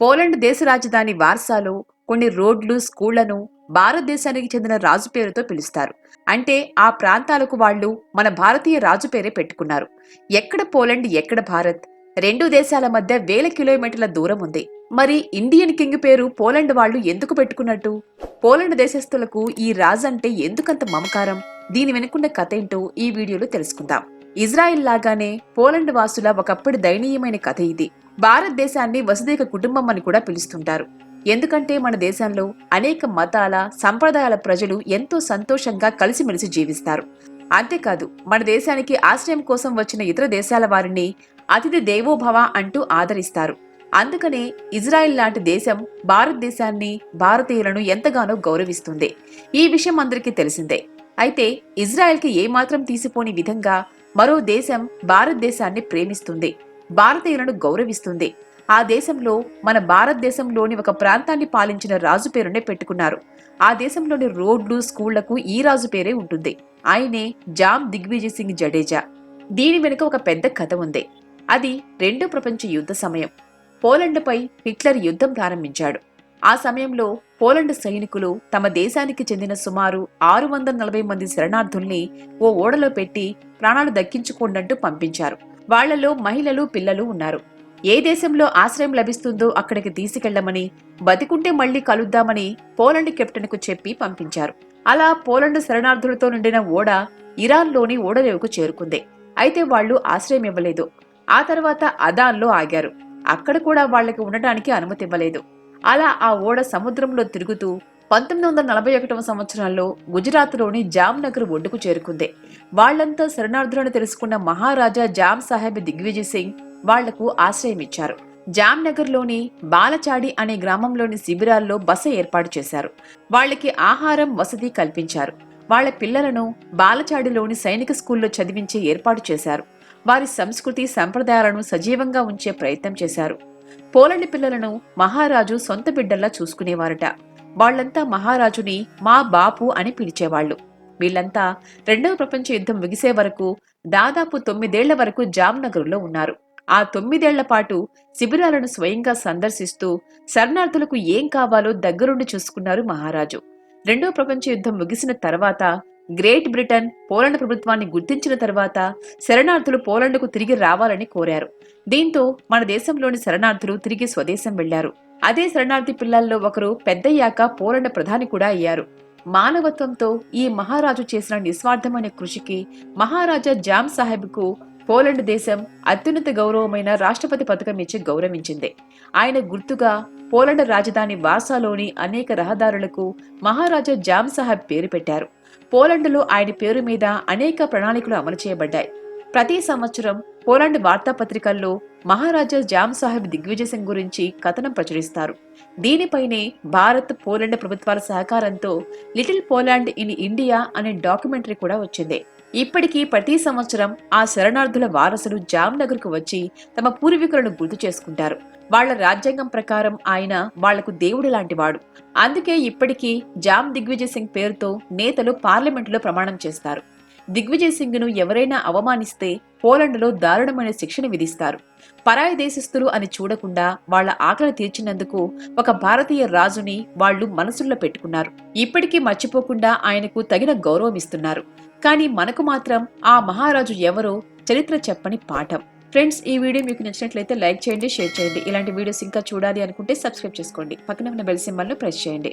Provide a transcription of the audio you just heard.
Poland దేశ రాజధాని వార్సాలో కొన్ని రోడ్లు స్కూళ్ళను భారతదేశానికి చెందిన రాజు పేరుతో పిలుస్తారు. అంటే ఆ ప్రాంతాలకు వాళ్ళు మన భారతీయ రాజు పేరే పెట్టుకున్నారు. ఎక్కడ పోలాండ్ ఎక్కడ భారత్? రెండు దేశాల మధ్య వేల కిలోమీటర్ల దూరం ఉంది. మరి ఇండియన్ కింగ్ పేరు పోలాండ్ వాళ్ళు ఎందుకు పెట్టుకున్నట్టు? పోలాండ్ దేశస్థులకు ఈ రాజు అంటే ఎందుకంత మమకారం? దీని వెనుకున్న కథ ఏంటో ఈ వీడియోలో తెలుసుకుందాం. ఇజ్రాయిల్ లాగానే పోలండ్ వాసుల ఒకప్పటి దయనీయమైన కథ ఇది. భారతదేశాన్ని వసుదైక కుటుంబం అని కూడా పిలుస్తుంటారు. ఎందుకంటే మన దేశంలో అనేక మతాల సంప్రదాయాల ప్రజలు ఎంతో సంతోషంగా కలిసిమెలిసి జీవిస్తారు. అంతేకాదు మన దేశానికి ఆశ్రయం కోసం వచ్చిన ఇతర దేశాల వారిని అతిథి దేవోభవ అంటూ ఆదరిస్తారు. అందుకనే ఇజ్రాయెల్ లాంటి దేశం భారతదేశాన్ని భారతీయులను ఎంతగానో గౌరవిస్తుంది. ఈ విషయం అందరికీ తెలిసిందే. అయితే ఇజ్రాయెల్కి ఏమాత్రం తీసిపోని విధంగా మరో దేశం భారతదేశాన్ని ప్రేమిస్తుంది భారతీయులను గౌరవిస్తుంది. ఆ దేశంలో మన భారతదేశంలోని ఒక ప్రాంతాన్ని పాలించిన రాజు పేరునే పెట్టుకున్నారు. ఆ దేశంలోని రోడ్లు స్కూళ్ళకు ఈ రాజు పేరే ఉంటుంది. ఆయనే జామ్ దిగ్విజయ్ సింగ్ జడేజా. దీని వెనుక ఒక పెద్ద కథ ఉంది. అది రెండో ప్రపంచ యుద్ధ సమయం. పోలండ్పై హిట్లర్ యుద్ధం ప్రారంభించాడు. ఆ సమయంలో పోలండ్ సైనికులు తమ దేశానికి చెందిన సుమారు ఆరు వందల నలభై మంది శరణార్థుల్ని ఓ ఓడలో పెట్టి ప్రాణాలు దక్కించుకోండంటూ పంపించారు. వాళ్ళలో మహిళలు పిల్లలు ఉన్నారు. ఏ దేశంలో ఆశ్రయం లభిస్తుందో అక్కడికి తీసుకెళ్ళమని బతికుంటే మళ్ళీ కలుద్దామని పోలండ్ కెప్టెన్కు చెప్పి పంపించారు. అలా పోలండ్ శరణార్థులతో నిండిన ఓడ ఇరాన్లోని ఓడరేవుకు చేరుకుంది. అయితే వాళ్ళు ఆశ్రయం ఇవ్వలేదు. ఆ తర్వాత అదాన్లో ఆగారు. అక్కడ కూడా వాళ్ళకి ఉండటానికి అనుమతి ఇవ్వలేదు అలా ఆ ఓడ సముద్రంలో తిరుగుతూ పంతొమ్మిది వందల నలభై ఒకటవ సంవత్సరంలో గుజరాత్లోని జామ్నగర్ ఒడ్డుకు చేరుకుంది. వాళ్ళంతా శరణార్థులను తెలుసుకున్న మహారాజా జామ్ సాహెబ్ దిగ్విజయ్ సింగ్ వాళ్ళకు ఆశ్రయం ఇచ్చారు. జామ్నగర్లోని బాలచాడి అనే గ్రామంలోని శిబిరాల్లో బస ఏర్పాటు చేశారు. వాళ్ళకి ఆహారం వసతి కల్పించారు. వాళ్ళ పిల్లలను బాలచాడిలోని సైనిక స్కూల్లో చదివించే ఏర్పాటు చేశారు. వారి సంస్కృతి సంప్రదాయాలను సజీవంగా ఉంచే ప్రయత్నం చేశారు. పోలండి పిల్లలను మహారాజు సొంత బిడ్డల్లా చూసుకునేవారట. వాళ్ళంతా మహారాజుని మా బాపు అని పిలిచేవాళ్ళు వీళ్ళంతా రెండవ ప్రపంచ యుద్ధం ముగిసే వరకు దాదాపు తొమ్మిదేళ్ళ వరకు జామ్నగర్లో ఉన్నారు. ఆ తొమ్మిదేళ్ళ పాటు శిబిరాలను స్వయంగా సందర్శిస్తూ శరణార్థులకు ఏం కావాలో దగ్గరుండి చూసుకున్నారు మహారాజు. రెండవ ప్రపంచ యుద్ధం ముగిసిన తర్వాత గ్రేట్ బ్రిటన్ పోలాండ్ ప్రభుత్వాన్ని గుర్తించిన తర్వాత శరణార్థులు పోలాండ్కు తిరిగి రావాలని కోరారు. దీంతో మన దేశంలోని శరణార్థులు తిరిగి స్వదేశం వెళ్ళారు అదే శరణార్థి పిల్లల్లో ఒకరు పెద్దయ్యాక పోలాండ్ ప్రధాని కూడా అయ్యారు. మానవత్వంతో ఈ మహారాజు చేసిన నిస్వార్థమైన కృషికి మహారాజా జామ్ సాహెబ్కు పోలండ్ దేశం అత్యున్నత గౌరవమైన రాష్ట్రపతి పథకం ఇచ్చి గౌరవించింది. ఆయన గుర్తుగా పోలండ్ రాజధాని వాసాలోని అనేక రహదారులకు మహారాజా జామ్ సాహెబ్ పేరు పెట్టారు. పోలండ్లో ఆయన పేరు మీద అనేక ప్రణాళికలు అమలు చేయబడ్డాయి. ప్రతి సంవత్సరం పోలాండ్ వార్తాపత్రికల్లో మహారాజా జామ్ సాహెబ్ దిగ్విజయ్ సింగ్ గురించి కథనం ప్రచురిస్తారు. దీనిపైనే భారత్ పోలాండ్ ప్రభుత్వాల సహకారంతో లిటిల్ పోలాండ్ ఇన్ ఇండియా అనే డాక్యుమెంటరీ కూడా వచ్చింది. ఇప్పటికీ ప్రతి సంవత్సరం ఆ శరణార్థుల వారసులు జామ్నగర్కు వచ్చి తమ పూర్వీకులను గుర్తు చేసుకుంటారు. వాళ్ళ రాజ్యాంగం ప్రకారం ఆయన వాళ్ళకు దేవుడు లాంటివాడు అందుకే ఇప్పటికీ జామ్ దిగ్విజయ్ సింగ్ పేరుతో నేతలు పార్లమెంటులో ప్రమాణం చేస్తారు. దిగ్విజయ్ సింగ్ను ఎవరైనా అవమానిస్తే పోలండ్లో దారుణమైన శిక్షణ విధిస్తారు. పరాయి దేశస్థులు అని చూడకుండా వాళ్ళ ఆకలి తీర్చినందుకు ఒక భారతీయ రాజుని వాళ్ళు మనసుల్లో పెట్టుకున్నారు. ఇప్పటికీ మర్చిపోకుండా ఆయనకు తగిన గౌరవం ఇస్తున్నారు. కానీ మనకు మాత్రం ఆ మహారాజు ఎవరో చరిత్ర చెప్పని పాఠం. ఫ్రెండ్స్ ఈ వీడియో మీకు నచ్చినట్లయితే లైక్ చేయండి షేర్ చేయండి. ఇలాంటి వీడియోస్ ఇంకా చూడాలి అనుకుంటే సబ్స్క్రైబ్ చేసుకోండి. పక్కన ఉన్న బెల్ సింబల్ను ప్రెస్ చేయండి.